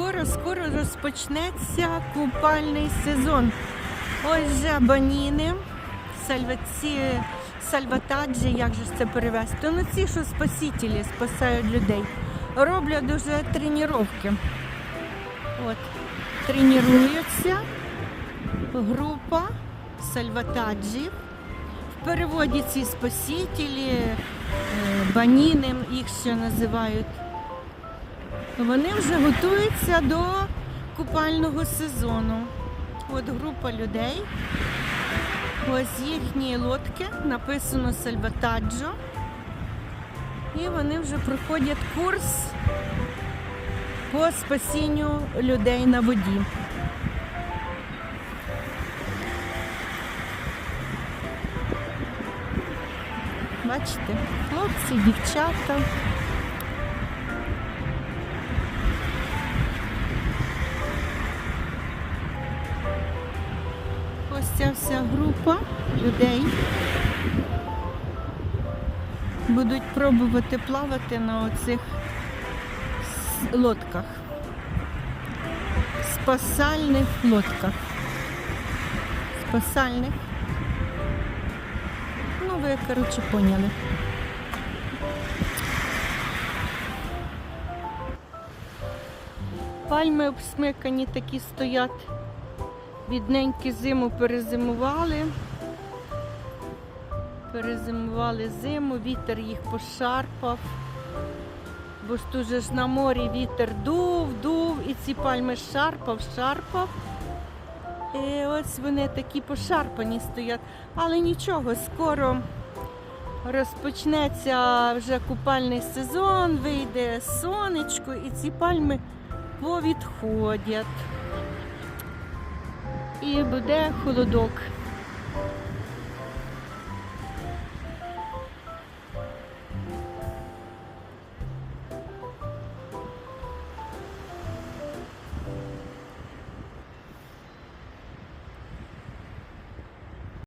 скоро-скоро розпочнеться купальний сезон. Ось же баніни, сальваці, сальватаджі, як же це перевести? Ну ці, що спасителі спасають людей. Роблять дуже тренування. От, тренуються група сальватаджів. В переводі ці спасителі, е, баніни їх ще називають. Вони вже готуються до купального сезону. От група людей. Ось їхні лодки, написано Сальватаджо. І вони вже проходять курс по спасінню людей на воді. Бачите, хлопці, дівчата. Ось ця вся група людей будуть пробувати плавати на оцих лодках. Спасальних лодках. Спасальних. Ну, ви, коротше, поняли. Пальми обсмикані такі стоять. Бідненькі зиму перезимували. Перезимували зиму, вітер їх пошарпав. Бо ж тут ж на морі вітер дув, дув, і ці пальми шарпав, шарпав. І ось вони такі пошарпані стоять. Але нічого, скоро розпочнеться вже купальний сезон, вийде сонечко, і ці пальми повідходять. І буде холодок.